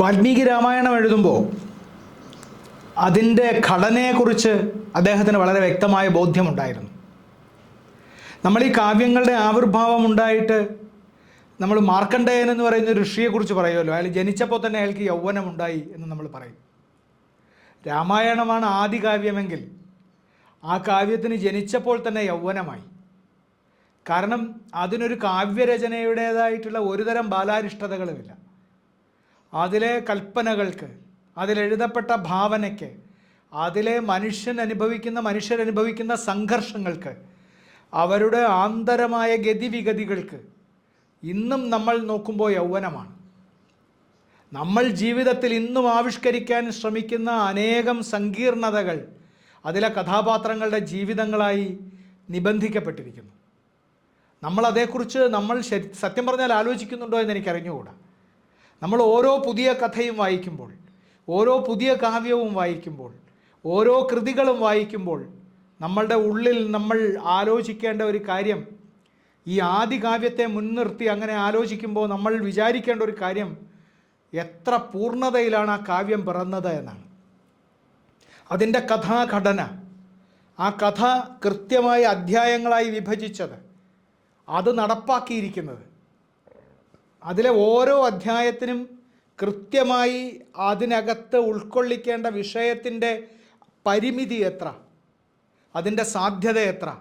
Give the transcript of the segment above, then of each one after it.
വാൽമീകി രാമായണം എഴുതുമ്പോൾ അതിന്റെ ഘടനയെക്കുറിച്ച് അദ്ദേഹത്തിന് വളരെ വ്യക്തമായ ബോധ്യമുണ്ടായിരുന്നു. നമ്മൾ ഈ കാവ്യങ്ങളുടെ ആവിർഭാവം ഉണ്ടായിട്ട് നമ്മൾ മാർക്കണ്ഡേയൻ എന്ന് പറയുന്ന ഋഷിയെക്കുറിച്ച് പറയുമല്ലോ. അയാൾ ജനിച്ചപ്പോൾ തന്നെ അയാൾക്ക് യൗവനമുണ്ടായി എന്ന് നമ്മൾ പറയും. രാമായണമാണ് ആദ്യ കാവ്യമെങ്കിൽ ആ കാവ്യത്തിന് ജനിച്ചപ്പോൾ തന്നെ യൗവനമായി. കാരണം അതിനൊരു കാവ്യരചനയുടേതായിട്ടുള്ള ഒരുതരം ബാലാരിഷ്ടതകളുമില്ല. അതിലെ കൽപ്പനകൾക്ക് അതിലെഴുതപ്പെട്ട ഭാവനയ്ക്ക് അതിലെ മനുഷ്യൻ അനുഭവിക്കുന്ന മനുഷ്യരനുഭവിക്കുന്ന സംഘർഷങ്ങൾക്ക് അവരുടെ ആന്തരമായ ഗതിവിഗതികൾക്ക് ഇന്നും നമ്മൾ നോക്കുമ്പോൾ യൗവനമാണ്. നമ്മൾ ജീവിതത്തിൽ ഇന്നും ആവിഷ്കരിക്കാൻ ശ്രമിക്കുന്ന അനേകം സങ്കീർണതകൾ അതിലെ കഥാപാത്രങ്ങളുടെ ജീവിതങ്ങളായി നിബന്ധിക്കപ്പെട്ടിരിക്കുന്നു. നമ്മൾ അതേക്കുറിച്ച് നമ്മൾ സത്യം പറഞ്ഞാൽ ആലോചിക്കുന്നുണ്ടോ എന്ന് എനിക്ക് അറിഞ്ഞുകൂടാ നമ്മൾ ഓരോ പുതിയ കഥയും വായിക്കുമ്പോൾ ഓരോ പുതിയ കാവ്യവും വായിക്കുമ്പോൾ ഓരോ കൃതികളും വായിക്കുമ്പോൾ നമ്മളുടെ ഉള്ളിൽ നമ്മൾ ആലോചിക്കേണ്ട ഒരു കാര്യം ഈ ആദ്യ കാവ്യത്തെ മുൻനിർത്തി അങ്ങനെ ആലോചിക്കുമ്പോൾ നമ്മൾ വിചാരിക്കേണ്ട ഒരു കാര്യം എത്ര പൂർണതയിലാണ് ആ കാവ്യം പിറന്നത് എന്നാണ്. അതിന്റെ കഥാഘടന ആ കഥ കൃത്യമായി അധ്യായങ്ങളായി വിഭജിച്ചത് അത് നടപ്പാക്കിയിരിക്കുന്നത് അതിലെ ഓരോ അധ്യായത്തിനും കൃത്യമായി അതിനകത്ത് ഉൾക്കൊള്ളിക്കേണ്ട വിഷയത്തിന്റെ പരിമിതി എത്ര? അതിന്റെ സാധ്യത എത്ര?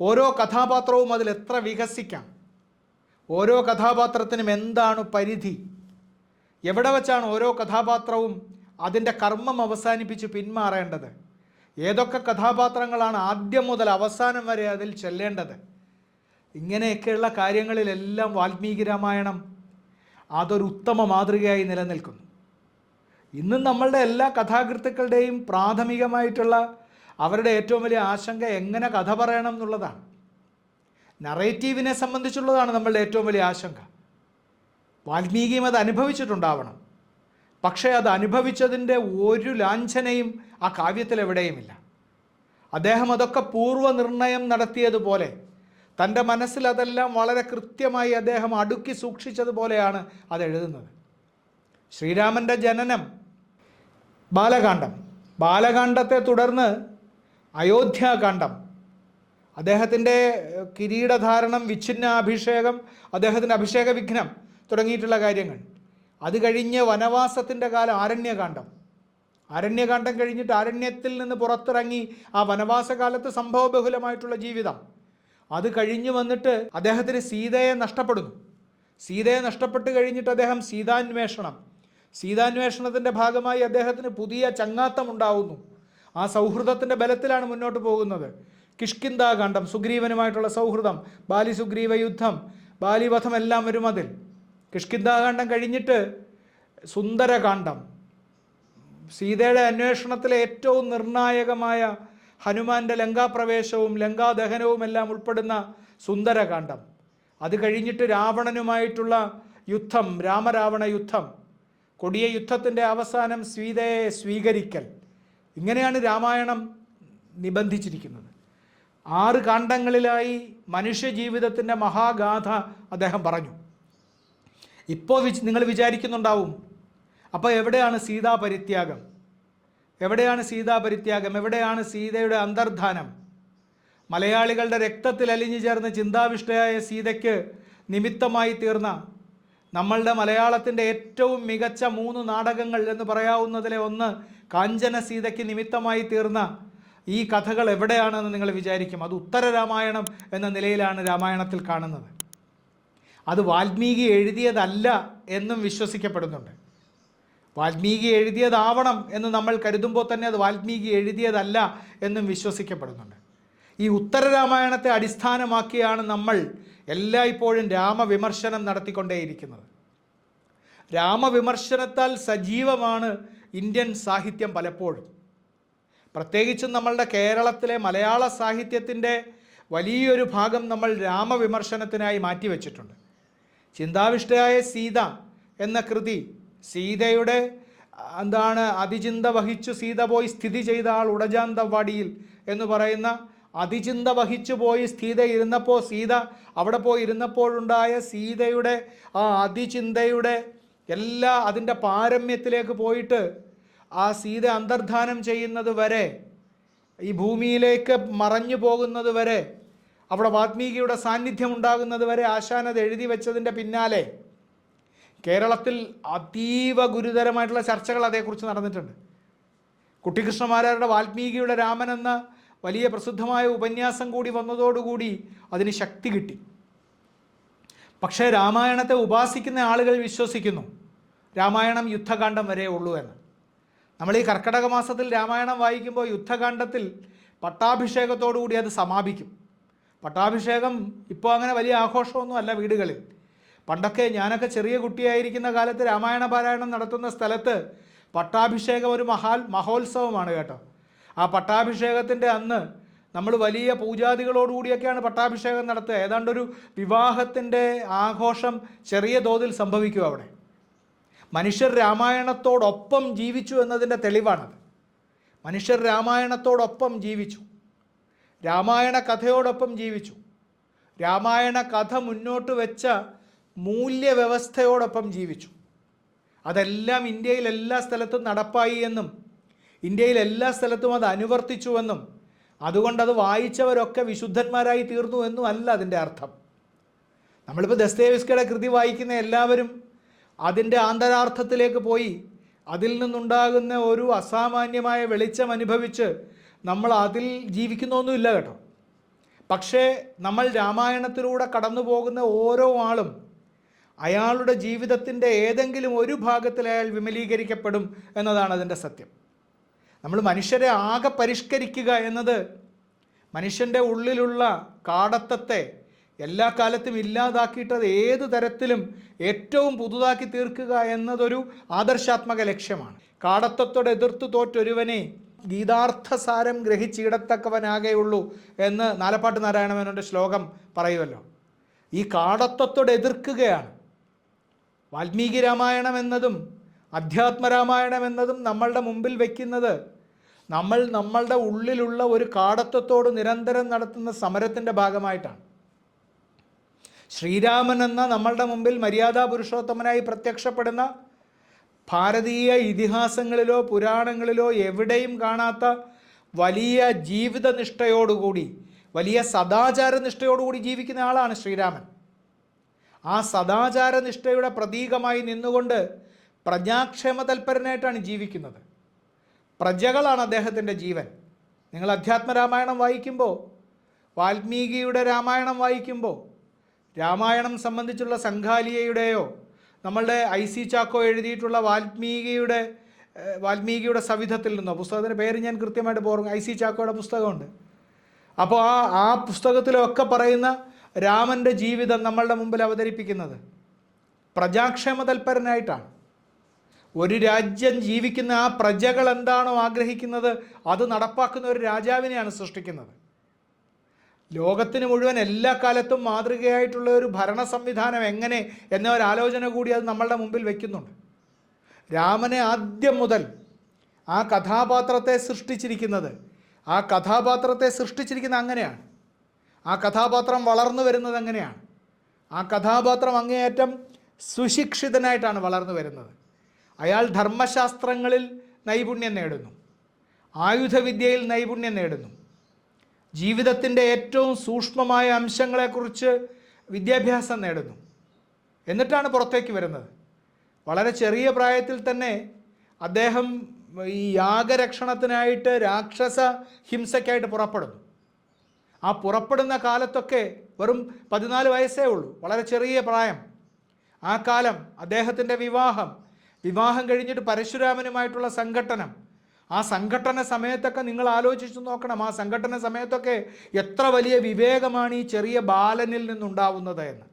ഓരോ കഥാപാത്രവും അതിൽ എത്ര വികസിക്കാം? ഓരോ കഥാപാത്രത്തിനും എന്താണ് പരിധി? എവിടെ വച്ചാണ് ഓരോ കഥാപാത്രവും അതിന്റെ കർമ്മം അവസാനിപ്പിച്ച് പിന്മാറേണ്ടത്? ഏതൊക്കെ കഥാപാത്രങ്ങളാണ് ആദ്യം മുതൽ അവസാനം വരെ അതിൽ ചെല്ലേണ്ടത്? ഇങ്ങനെയൊക്കെയുള്ള കാര്യങ്ങളിലെല്ലാം വാൽമീകി രാമായണം അതൊരു ഉത്തമ മാതൃകയായി നിലനിൽക്കുന്നു. ഇന്നും നമ്മളുടെ എല്ലാ കഥാകൃത്തുക്കളുടെയും പ്രാഥമികമായിട്ടുള്ള അവരുടെ ഏറ്റവും വലിയ ആശങ്ക എങ്ങനെ കഥ പറയണം എന്നുള്ളതാണ്. നറേറ്റീവിനെ സംബന്ധിച്ചുള്ളതാണ് നമ്മളുടെ ഏറ്റവും വലിയ ആശങ്ക. വാൽമീകിയും അത് അനുഭവിച്ചിട്ടുണ്ടാവണം. പക്ഷേ അത് അനുഭവിച്ചതിന്റെ ഒരു ലാഞ്ചനയും ആ കാവ്യത്തിൽ എവിടെയുമില്ല അദ്ദേഹം അതൊക്കെ പൂർവനിർണയം നടത്തിയതുപോലെ തന്റെ മനസ്സിൽ അതെല്ലാം വളരെ കൃത്യമായി അദ്ദേഹം അടുക്കി സൂക്ഷിച്ചതുപോലെയാണ് അത് എഴുതുന്നത്. ശ്രീരാമന്റെ ജനനം ബാലകാന്ഡം. ബാലകാന്ഡത്തെ തുടർന്ന് അയോധ്യാകാന്ഡം. അദ്ദേഹത്തിന്റെ കിരീടധാരണം വിച്ഛിന്ന അഭിഷേകം അദ്ദേഹത്തിന്റെ അഭിഷേക വിഘ്നം തുടങ്ങിയിട്ടുള്ള കാര്യങ്ങൾ. അത് കഴിഞ്ഞ് വനവാസത്തിന്റെ കാലം ആരണ്യകാന്ഡം. ആരണ്യകാന്ഡം കഴിഞ്ഞിട്ട് ആരണ്യത്തിൽ നിന്ന് പുറത്തിറങ്ങി ആ വനവാസകാലത്ത് സംഭവബഹുലമായിട്ടുള്ള ജീവിതം. അത് കഴിഞ്ഞ് വന്നിട്ട് അദ്ദേഹത്തിന് സീതയെ നഷ്ടപ്പെടുന്നു. സീതയെ നഷ്ടപ്പെട്ട് കഴിഞ്ഞിട്ട് അദ്ദേഹം സീതാന്വേഷണം. സീതാന്വേഷണത്തിന്റെ ഭാഗമായി അദ്ദേഹത്തിന് പുതിയ ചങ്ങാത്തം ഉണ്ടാവുന്നു ആ സൗഹൃദത്തിന്റെ ബലത്തിലാണ് മുന്നോട്ട് പോകുന്നത്. കിഷ്കിന്താകാന്ഡം സുഗ്രീവനുമായിട്ടുള്ള സൗഹൃദം ബാലി സുഗ്രീവ യുദ്ധം ബാലിവധം എല്ലാം വരും അതിൽ. കിഷ്കിന്താകാന്ഡം കഴിഞ്ഞിട്ട് സുന്ദരകാന്ഡം. സീതയുടെ അന്വേഷണത്തിലെ ഏറ്റവും നിർണായകമായ ഹനുമാന്റെ ലങ്കാപ്രവേശവും ലങ്കാദഹനവും എല്ലാം ഉൾപ്പെടുന്ന സുന്ദരകാന്ഡം. അത് കഴിഞ്ഞിട്ട് രാവണനുമായിട്ടുള്ള യുദ്ധം രാമരാവണ യുദ്ധം. കൊടിയ യുദ്ധത്തിന്റെ അവസാനം സീതയെ സ്വീകരിക്കൽ. ഇങ്ങനെയാണ് രാമായണം നിബന്ധിച്ചിരിക്കുന്നത്. ആറ് കാണ്ഡങ്ങളിലായി മനുഷ്യജീവിതത്തിന്റെ മഹാഗാഥ അദ്ദേഹം പറഞ്ഞു. ഇപ്പോൾ വിച്ച് നിങ്ങൾ വിചാരിക്കുന്നുണ്ടാവും. അപ്പോൾ എവിടെയാണ് സീതാ പരിത്യാഗം എവിടെയാണ് സീതാ പരിത്യാഗം? എവിടെയാണ് സീതയുടെ അന്തർധാനം? മലയാളികളുടെ രക്തത്തിൽ അലിഞ്ഞു ചേർന്ന് ചിന്താവിഷ്ടയായ സീതയ്ക്ക് നിമിത്തമായി തീർന്ന നമ്മളുടെ മലയാളത്തിന്റെ ഏറ്റവും മികച്ച മൂന്ന് നാടകങ്ങൾ എന്ന് പറയാവുന്നതിലെ ഒന്ന് കാഞ്ചന സീതയ്ക്ക് നിമിത്തമായി തീർന്ന ഈ കഥകൾ എവിടെയാണെന്ന് നിങ്ങൾ വിചാരിക്കും. അത് ഉത്തര രാമായണം എന്ന നിലയിലാണ് രാമായണത്തിൽ കാണുന്നത്. അത് വാൽമീകി എഴുതിയതല്ല എന്നും വിശ്വസിക്കപ്പെടുന്നുണ്ട്. വാൽമീകി എഴുതിയതാവണം എന്ന് നമ്മൾ കരുതുമ്പോൾ തന്നെ അത് വാൽമീകി എഴുതിയതല്ല എന്നും വിശ്വസിക്കപ്പെടുന്നുണ്ട്. ഈ ഉത്തരരാമായണത്തെ അടിസ്ഥാനമാക്കിയാണ് നമ്മൾ എല്ലായ്പ്പോഴും രാമവിമർശനം നടത്തിക്കൊണ്ടേയിരിക്കുന്നത്. രാമവിമർശനത്താൽ സജീവമാണ് ഇന്ത്യൻ സാഹിത്യം പലപ്പോഴും. പ്രത്യേകിച്ചും നമ്മളുടെ കേരളത്തിലെ മലയാള സാഹിത്യത്തിന്റെ വലിയൊരു ഭാഗം നമ്മൾ രാമവിമർശനത്തിനായി മാറ്റിവെച്ചിട്ടുണ്ട്. ചിന്താവിഷ്ടയായ സീത എന്ന കൃതി സീതയുടെ എന്താണ് അതിചിന്ത വഹിച്ചു സീത പോയി സ്ഥിതി ചെയ്ത ആൾ ഉടജാന്തവാടിയിൽ എന്ന് പറയുന്ന അതിചിന്ത വഹിച്ചു പോയി സീത ഇരുന്നപ്പോൾ സീത അവിടെ പോയി ഇരുന്നപ്പോഴുണ്ടായ സീതയുടെ ആ അതിചിന്തയുടെ എല്ലാ അതിന്റെ പാരമ്യത്തിലേക്ക് പോയിട്ട് ആ സീത അന്തർധാനം ചെയ്യുന്നത് വരെ ഈ ഭൂമിയിലേക്ക് മറഞ്ഞു പോകുന്നത് വരെ അവിടെ വാത്മീകിയുടെ സാന്നിധ്യം ഉണ്ടാകുന്നത് വരെ ആശാനത് എഴുതി വെച്ചതിന്റെ പിന്നാലെ കേരളത്തിൽ അതീവ ഗുരുതരമായിട്ടുള്ള ചർച്ചകൾ അതേക്കുറിച്ച് നടന്നിട്ടുണ്ട്. കുട്ടികൃഷ്ണമാരാരുടെ വാൽമീകിയുടെ രാമൻ എന്ന വലിയ പ്രസിദ്ധമായ ഉപന്യാസം കൂടി വന്നതോടുകൂടി അതിന് ശക്തി കിട്ടി. പക്ഷേ രാമായണത്തെ ഉപാസിക്കുന്ന ആളുകൾ വിശ്വസിക്കുന്നു. രാമായണം യുദ്ധകാന്ഡം വരെ ഉള്ളൂ എന്ന്. നമ്മൾ ഈ കർക്കടക മാസത്തിൽ രാമായണം വായിക്കുമ്പോൾ യുദ്ധകാന്ഡത്തിൽ പട്ടാഭിഷേകത്തോടുകൂടി അത് സമാപിക്കും. പട്ടാഭിഷേകം ഇപ്പോൾ അങ്ങനെ വലിയ ആഘോഷമൊന്നുമല്ല വീടുകളിൽ. പണ്ടൊക്കെ ഞാനൊക്കെ ചെറിയ കുട്ടിയായിരിക്കുന്ന കാലത്ത് രാമായണ പാരായണം നടത്തുന്ന സ്ഥലത്ത് പട്ടാഭിഷേകം ഒരു മഹാൽ മഹോത്സവമാണ് കേട്ടോ. ആ പട്ടാഭിഷേകത്തിന്റെ അന്ന് നമ്മൾ വലിയ പൂജാതികളോടുകൂടിയൊക്കെയാണ് പട്ടാഭിഷേകം നടത്തുക. ഏതാണ്ട് ഒരു വിവാഹത്തിന്റെ ആഘോഷം ചെറിയ തോതിൽ സംഭവിക്കും അവിടെ. മനുഷ്യർ രാമായണത്തോടൊപ്പം ജീവിച്ചു എന്നതിന്റെ തെളിവാണത്. മനുഷ്യർ രാമായണത്തോടൊപ്പം ജീവിച്ചു. രാമായണ കഥയോടൊപ്പം ജീവിച്ചു. രാമായണ കഥ മുന്നോട്ട് വെച്ച മൂല്യവ്യവസ്ഥയോടൊപ്പം ജീവിച്ചു. അതെല്ലാം ഇന്ത്യയിൽ എല്ലാ സ്ഥലത്തും നടപ്പായി എന്നും ഇന്ത്യയിൽ എല്ലാ സ്ഥലത്തും അത് അനുവർത്തിച്ചുവെന്നും അതുകൊണ്ട് അത് വായിച്ചവരൊക്കെ വിശുദ്ധന്മാരായി തീർന്നു എന്നും അല്ല അതിന്റെ അർത്ഥം. നമ്മളിപ്പോൾ ദസ്തേവിസ്കയുടെ കൃതി വായിക്കുന്ന എല്ലാവരും അതിന്റെ ആന്തരാർത്ഥത്തിലേക്ക് പോയി അതിൽ നിന്നുണ്ടാകുന്ന ഒരു അസാമാന്യമായ വെളിച്ചം അനുഭവിച്ച് നമ്മൾ അതിൽ ജീവിക്കുന്നൊന്നുമില്ല കേട്ടോ. പക്ഷേ നമ്മൾ രാമായണത്തിലൂടെ കടന്നു പോകുന്ന ഓരോ ആളും അയാളുടെ ജീവിതത്തിന്റെ ഏതെങ്കിലും ഒരു ഭാഗത്തിൽ അയാൾ വിമലീകരിക്കപ്പെടും എന്നതാണ് അതിന്റെ സത്യം. നമ്മൾ മനുഷ്യരെ ആകെ പരിഷ്കരിക്കുക എന്നത് മനുഷ്യന്റെ ഉള്ളിലുള്ള കാടത്തത്തെ എല്ലാ കാലത്തും ഇല്ലാതാക്കിയിട്ടത് ഏത് തരത്തിലും ഏറ്റവും പുതുതാക്കി തീർക്കുക എന്നതൊരു ആദർശാത്മക ലക്ഷ്യമാണ്. കാടത്തത്തോട് എതിർത്ത് തോറ്റൊരുവനെ ഗീതാർത്ഥ സാരം ഗ്രഹിച്ചിടത്തക്കവനാകെയുള്ളൂ എന്ന് നാലപ്പാട്ട് നാരായണമേനോന്റെ ശ്ലോകം പറയുമല്ലോ. ഈ കാടത്വത്തോട് എതിർക്കുകയാണ്. വാൽമീകി രാമായണം എന്നതും അധ്യാത്മരാമായണം എന്നതും നമ്മളുടെ മുമ്പിൽ വയ്ക്കുന്നത് നമ്മൾ നമ്മളുടെ ഉള്ളിലുള്ള ഒരു കാടത്വത്തോട് നിരന്തരം നടത്തുന്ന സമരത്തിന്റെ ഭാഗമായിട്ടാണ്. ശ്രീരാമൻ എന്ന നമ്മളുടെ മുമ്പിൽ മര്യാദാ പുരുഷോത്തമനായി പ്രത്യക്ഷപ്പെടുന്ന ഭാരതീയ ഇതിഹാസങ്ങളിലോ പുരാണങ്ങളിലോ എവിടെയും കാണാത്ത വലിയ ജീവിതനിഷ്ഠയോടുകൂടി വലിയ സദാചാരനിഷ്ഠയോടുകൂടി ജീവിക്കുന്ന ആളാണ് ശ്രീരാമൻ. ആ സദാചാര നിഷ്ഠയുടെ പ്രതീകമായി നിന്നുകൊണ്ട് പ്രജാക്ഷേമ തൽപരനായിട്ടാണ് ജീവിക്കുന്നത്. പ്രജകളാണ് അദ്ദേഹത്തിന്റെ ജീവൻ. നിങ്ങൾ അധ്യാത്മരാമായണം വായിക്കുമ്പോൾ വാൽമീകിയുടെ രാമായണം വായിക്കുമ്പോൾ രാമായണം സംബന്ധിച്ചുള്ള സംഘാലിയയുടെയോ നമ്മളുടെ ഐ സി ചാക്കോ എഴുതിയിട്ടുള്ള വാൽമീകിയുടെ വാൽമീകിയുടെ സവിധത്തിൽ നിന്നോ പുസ്തകത്തിന്റെ പേര് ഞാൻ കൃത്യമായിട്ട് പോറും ഐ സി ചാക്കോയുടെ പുസ്തകമുണ്ട്. അപ്പോൾ ആ ആ പുസ്തകത്തിലൊക്കെ പറയുന്ന രാമന്റെ ജീവിതം നമ്മളുടെ മുമ്പിൽ അവതരിപ്പിക്കുന്നത് പ്രജാക്ഷേമ തൽപരനായിട്ടാണ് ഒരു രാജ്യം ജീവിക്കുന്ന ആ പ്രജകൾ എന്താണോ ആഗ്രഹിക്കുന്നത് അത് നടപ്പാക്കുന്ന ഒരു രാജാവിനെയാണ് സൃഷ്ടിക്കുന്നത്. ലോകത്തിന് മുഴുവൻ എല്ലാ കാലത്തും മാതൃകയായിട്ടുള്ള ഒരു ഭരണ സംവിധാനം എങ്ങനെ എന്ന ഒരു ആലോചന കൂടി അത് നമ്മളുടെ മുമ്പിൽ വയ്ക്കുന്നുണ്ട് രാമനെ ആദ്യം മുതൽ ആ കഥാപാത്രത്തെ സൃഷ്ടിച്ചിരിക്കുന്നത് ആ കഥാപാത്രത്തെ സൃഷ്ടിച്ചിരിക്കുന്ന അങ്ങനെയാണ്. ആ കഥാപാത്രം വളർന്നു വരുന്നത് എങ്ങനെയാണ്? ആ കഥാപാത്രം അങ്ങേയറ്റം സുശിക്ഷിതനായിട്ടാണ് വളർന്നു വരുന്നത്. അയാൾ ധർമ്മശാസ്ത്രങ്ങളിൽ നൈപുണ്യം നേടുന്നു. ആയുധവിദ്യയിൽ നൈപുണ്യം നേടുന്നു. ജീവിതത്തിന്റെ ഏറ്റവും സൂക്ഷ്മമായ അംശങ്ങളെക്കുറിച്ച് വിദ്യാഭ്യാസം നേടുന്നു. എന്നിട്ടാണ് പുറത്തേക്ക് വരുന്നത്. വളരെ ചെറിയ പ്രായത്തിൽ തന്നെ അദ്ദേഹം ഈ യാഗരക്ഷണത്തിനായിട്ട് രാക്ഷസ ഹിംസയ്ക്കായിട്ട് പുറപ്പെടുന്നു. ആ പുറപ്പെടുന്ന കാലത്തൊക്കെ വെറും പതിനാല് വയസ്സേ ഉള്ളൂ. വളരെ ചെറിയ പ്രായം. ആ കാലം അദ്ദേഹത്തിന്റെ വിവാഹം. വിവാഹം കഴിഞ്ഞിട്ട് പരശുരാമനുമായിട്ടുള്ള സംഘട്ടനം. ആ സംഘട്ടന സമയത്തൊക്കെ നിങ്ങൾ ആലോചിച്ച് നോക്കണം. ആ സംഘട്ടന സമയത്തൊക്കെ എത്ര വലിയ വിവേകമാണ് ഈ ചെറിയ ബാലനിൽ നിന്നുണ്ടാവുന്നത് എന്ന്.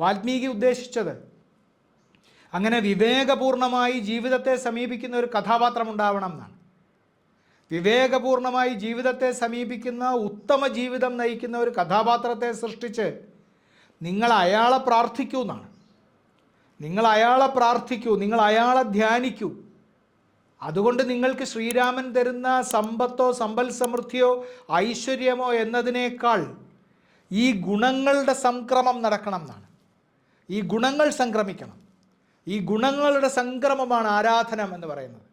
വാൽമീകി ഉദ്ദേശിച്ചത് അങ്ങനെ വിവേകപൂർണമായി ജീവിതത്തെ സമീപിക്കുന്ന ഒരു കഥാപാത്രം ഉണ്ടാവണം എന്നാണ്. വിവേകപൂർണമായി ജീവിതത്തെ സമീപിക്കുന്ന ഉത്തമ ജീവിതം നയിക്കുന്ന ഒരു കഥാപാത്രത്തെ സൃഷ്ടിച്ച് നിങ്ങൾ അയാളെ പ്രാർത്ഥിക്കൂ എന്നാണ്. നിങ്ങൾ അയാളെ പ്രാർത്ഥിക്കൂ നിങ്ങൾ അയാളെ ധ്യാനിക്കൂ. അതുകൊണ്ട് നിങ്ങൾക്ക് ശ്രീരാമൻ തരുന്ന സമ്പത്തോ സമ്പൽ സമൃദ്ധിയോ ഐശ്വര്യമോ എന്നതിനേക്കാൾ ഈ ഗുണങ്ങളുടെ സംക്രമം നടക്കണം എന്നാണ്. ഈ ഗുണങ്ങൾ സംക്രമിക്കണം. ഈ ഗുണങ്ങളുടെ സംക്രമമാണ് ആരാധന എന്ന് പറയുന്നത്.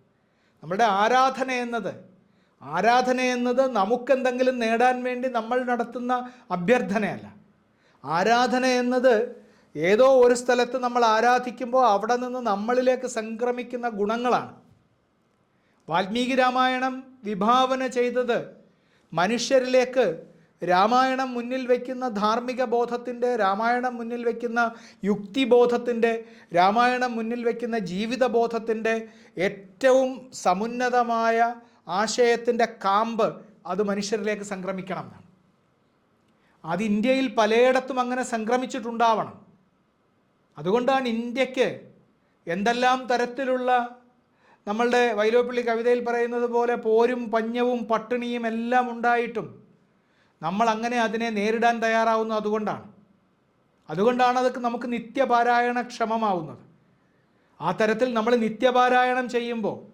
നമ്മുടെ ആരാധന എന്നത് ആരാധന എന്നത് നമുക്കെന്തെങ്കിലും നേടാൻ വേണ്ടി നമ്മൾ നടത്തുന്ന അഭ്യർത്ഥനയല്ല. ആരാധന എന്നത് ഏതോ ഒരു സ്ഥലത്ത് നമ്മൾ ആരാധിക്കുമ്പോൾ അവിടെ നിന്ന് നമ്മളിലേക്ക് സംക്രമിക്കുന്ന ഗുണങ്ങളാണ്. വാൽമീകി രാമായണം വിഭാവന ചെയ്തത് മനുഷ്യരിലേക്ക് രാമായണം മുന്നിൽ വയ്ക്കുന്ന ധാർമ്മിക ബോധത്തിന്റെ രാമായണം മുന്നിൽ വയ്ക്കുന്ന യുക്തിബോധത്തിന്റെ രാമായണം മുന്നിൽ വയ്ക്കുന്ന ജീവിതബോധത്തിന്റെ ഏറ്റവും സമുന്നതമായ ആശയത്തിന്റെ കാമ്പ് അത് മനുഷ്യരിലേക്ക് സംക്രമിക്കണം എന്നാണ്. അത് ഇന്ത്യയിൽ പലയിടത്തും അങ്ങനെ സംക്രമിച്ചിട്ടുണ്ടാവണം. അതുകൊണ്ടാണ് ഇന്ത്യയ്ക്ക് എന്തെല്ലാം തരത്തിലുള്ള നമ്മളുടെ വൈലോപ്പിള്ളി കവിതയിൽ പറയുന്നത് പോലെ പോരും പഞ്ഞവും പട്ടിണിയും എല്ലാം ഉണ്ടായിട്ടും നമ്മൾ അങ്ങനെ അതിനെ നേരിടാൻ തയ്യാറാവുന്നത് അതുകൊണ്ടാണ്. അതുകൊണ്ടാണ് അതൊക്കെ നമുക്ക് നിത്യപാരായണ ക്ഷമമാവുന്നത് ആ തരത്തിൽ നമ്മൾ നിത്യപാരായണം ചെയ്യുമ്പോൾ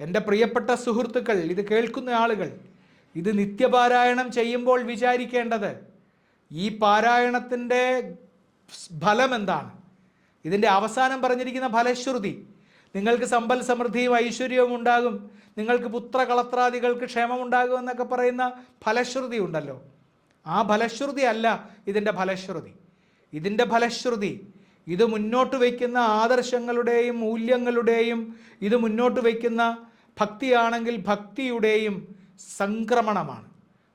എന്റെ പ്രിയപ്പെട്ട സുഹൃത്തുക്കൾ ഇത് കേൾക്കുന്ന ആളുകൾ ഇത് നിത്യപാരായണം ചെയ്യുമ്പോൾ വിചാരിക്കേണ്ടത് ഈ പാരായണത്തിന്റെ ഫലം എന്താണ്? ഇതിന്റെ അവസാനം പറഞ്ഞിരിക്കുന്ന ഫലശ്രുതി നിങ്ങൾക്ക് സമ്പൽ സമൃദ്ധിയും ഐശ്വര്യവും ഉണ്ടാകും നിങ്ങൾക്ക് പുത്രകളത്രാദികൾക്ക് ക്ഷേമമുണ്ടാകും എന്നൊക്കെ പറയുന്ന ഫലശ്രുതി ഉണ്ടല്ലോ. ആ ഫലശ്രുതി അല്ല ഇതിന്റെ ഫലശ്രുതി. ഇതിന്റെ ഫലശ്രുതി ഇത് മുന്നോട്ട് വയ്ക്കുന്ന ആദർശങ്ങളുടെയും മൂല്യങ്ങളുടെയും ഇത് മുന്നോട്ട് വയ്ക്കുന്ന ഭക്തിയാണെങ്കിൽ ഭക്തിയുടെയും സംക്രമണമാണ്.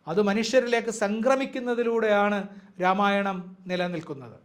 അത് മനുഷ്യരിലേക്ക് സംക്രമിക്കുന്നതിലൂടെയാണ് രാമായണം നിലനിൽക്കുന്നത്.